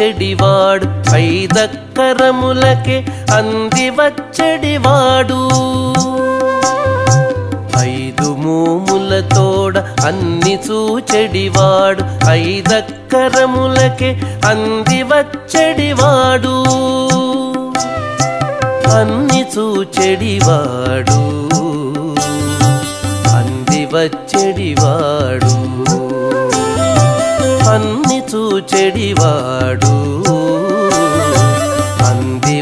చూచెడివాడు ఐదక్కరములకే అంది వచ్చెడివాడు ఐదు మూములతోడ అన్ని చూచెడివాడు ఐదక్కరములకే అంది వచ్చెడివాడు అన్ని చూచెడివాడు అంది వచ్చెడివాడు చూచెడివాడు అంది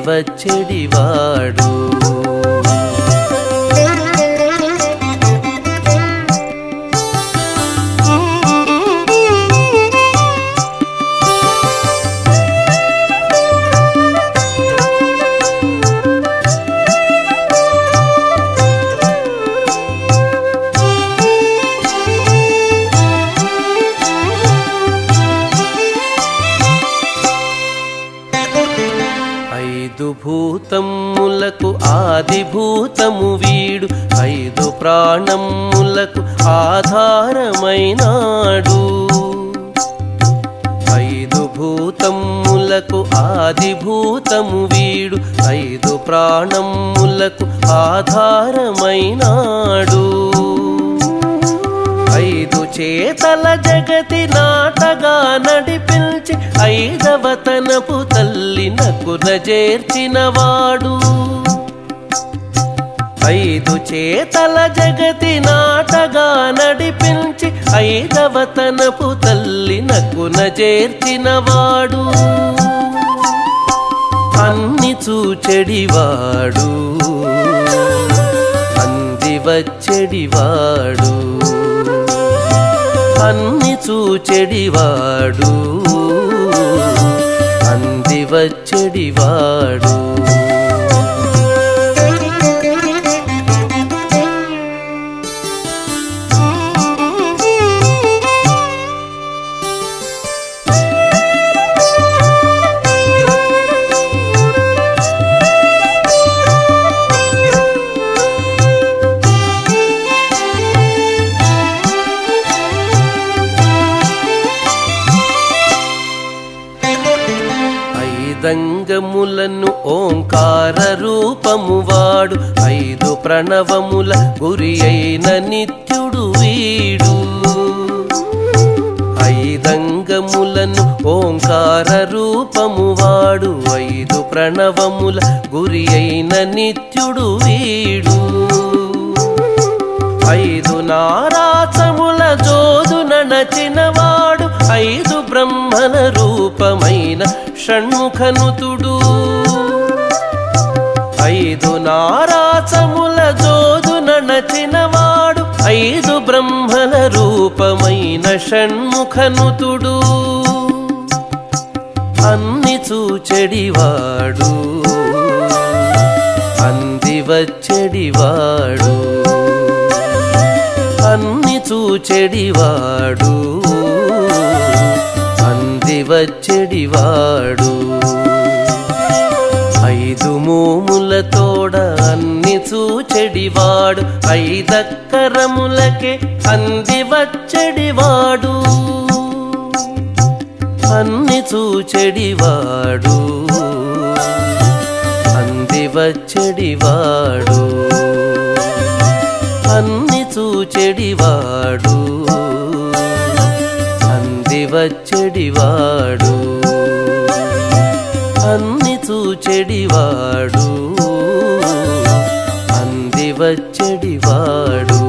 భూతములకు వీడు. ఐదు ప్రాణములకు ఆధారమైనాడు. ఐదు భూతములకు ఆదిభూతము వీడు. ఐదు ప్రాణములకు ఆధారమైనాడు. ఐదు చేతల జగతి నాటగా నడిపించి ఐదవతనపు తల్లినకు తల్లి నకున చేర్చినవాడు. ఐదు చేతల జగతి నాటగా నడిపించి ఐదవతనపు తల్లి నకున చేర్చినవాడు. అన్ని చూచెడివాడు. అంది వచ్చెడివాడు. అన్ని చూచెడివాడు. అంది వచ్చెడివాడు ఓంకార రూపము వాడు. ఐదు ప్రణవముల గురి అయిన నిత్యుడు వీడు. ఐదంగములను ఓంకార రూపము వాడు. ఐదు ప్రణవముల గురి అయిన నిత్యుడు వీడు. ఐదు నారాచముల జోదు నడచినవాడు ఐదు బ్రహ్మల రూపమైన షణ్ముఖనుతుడు ఐదు నారాచముల జోదు నచినవాడు ఐదు బ్రహ్మల రూపమైన షణ్ముఖనుతుడు అన్ని చూచెడివాడు. అంది వచ్చెడివాడు. అన్ని చూచెడివాడు. అంది వచ్చెడివాడు ఐదు మోములతోడ అన్ని చూచెడివాడు ఐదక్కరములకే అంది వచ్చెడివాడు. అన్ని చూచెడివాడు అంది వచ్చెడివాడు. అన్ని చూచెడివాడు అంది వచ్చెడివాడు అన్ని చూచెడివాడు. అంది వచ్చెడివాడు